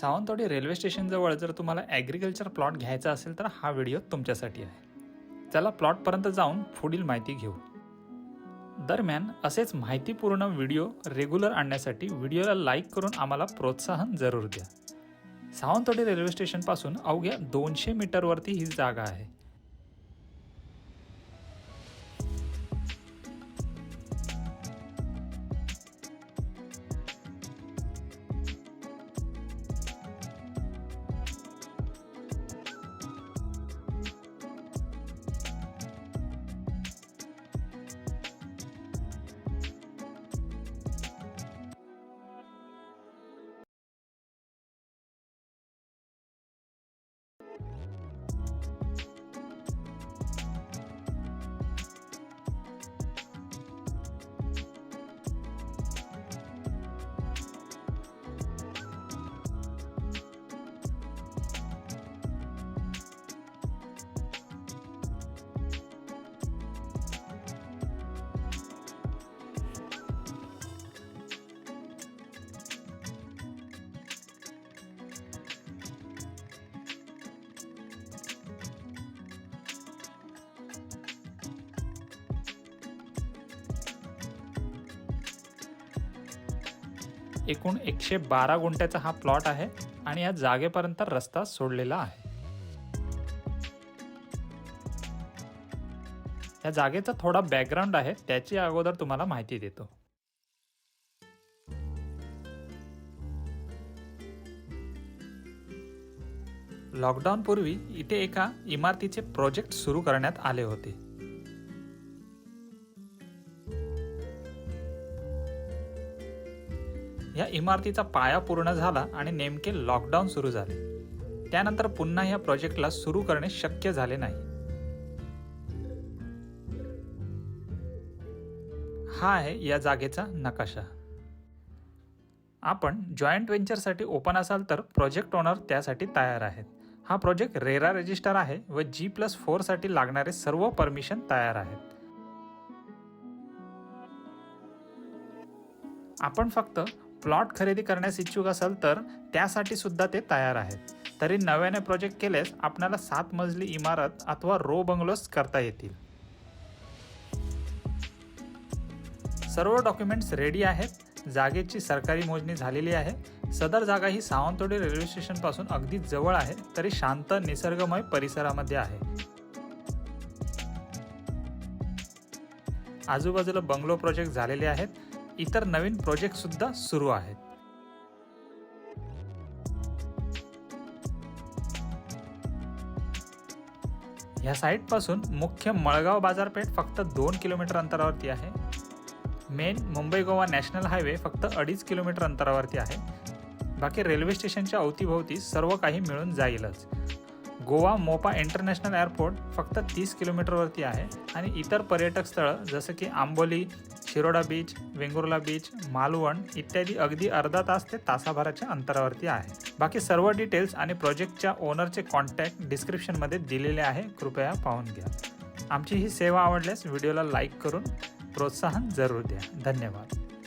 Sawantwadi railway स्टेशनजवळ जर तुम्हाला agriculture plot घ्यायचा असेल तर हा व्हिडिओ तुमच्यासाठी आहे. चला प्लॉटपर्यंत जाऊन पुढील माहिती घेऊ. दरम्यान असेच माहितीपूर्ण व्हिडिओ रेग्युलर आणण्यासाठी व्हिडिओला लाईक करून आम्हाला प्रोत्साहन जरूर द्या. सावंतवाडी रेल्वे स्टेशनपासून अवघ्या दोनशे मीटरवरती ही जागा आहे. एकूण एकशे बारा गुंठ्याचा हा प्लॉट आहे आणि या जागेपर्यंत रस्ता सोडलेला आहे. या जागेचा थोडा बॅकग्राऊंड आहे त्याची अगोदर तुम्हाला माहिती देतो. लॉकडाऊन पूर्वी इथे एका इमारतीचे प्रोजेक्ट सुरू करण्यात आले होते. या इमारतीचा पाया पूर्ण झाला आणि नेमके लॉकडाऊन सुरू झाले. त्यानंतर पुन्हा या प्रोजेक्टला सुरू करणे शक्य झाले नाही. हा आहे या जागेचा नकाशा. आपण जॉईंट व्हेंचरसाठी ओपन असाल तर प्रोजेक्ट ओनर त्यासाठी तयार आहेत. हा प्रोजेक्ट रेरा रजिस्टर आहे व जी प्लस फोरसाठी लागणारे सर्व परमिशन तयार आहेत. आपण फक्त प्लॉट खरेदी करण्यास इच्छुक असाल तर त्यासाठी सुद्धा ते तयार आहेत. तरी नव्याने प्रोजेक्ट केल्यास आपल्याला सात मजली इमारत अथवा रो बंगलोज करता येतील. सर्व डॉक्युमेंट्स रेडी आहेत. जागेची सरकारी मोजणी झालेली आहे. सदर जागा ही सावंतवाडी रेल्वे स्टेशनपासून अगदी जवळ आहे तरी शांत निसर्गमय परिसरामध्ये आहे. आजूबाजूला बंगलो प्रोजेक्ट झालेले आहेत. इतर नवीन प्रोजेक्ट सुद्धा सुरू आहेत. ह्या साईटपासून मुख्य मळगाव बाजारपेठ फक्त दोन किलोमीटर अंतरावरती आहे. Main Mumbai Goa national highway फक्त अडीच किलोमीटर अंतरावरती आहे. बाकी रेल्वे स्टेशनच्या अवतीभोवती सर्व काही मिळून जाईलच. गोवा मोपा इंटरनॅशनल एअरपोर्ट फक्त तीस किलोमीटरवरती आहे आणि इतर पर्यटक स्थळं जसं की आंबोली शिरोडा बीच वेंगुर्ला बीच मालवण इत्यादी अगदी अर्धा तास ते तासाभराच्या अंतरावरती आहे. बाकी सर्व डिटेल्स आणि प्रोजेक्टच्या ओनरचे कॉन्टॅक्ट डिस्क्रिप्शनमध्ये दिलेले आहे. कृपया पाहून घ्या. आमची ही सेवा आवडल्यास व्हिडिओला लाईक करून प्रोत्साहन जरूर द्या. धन्यवाद.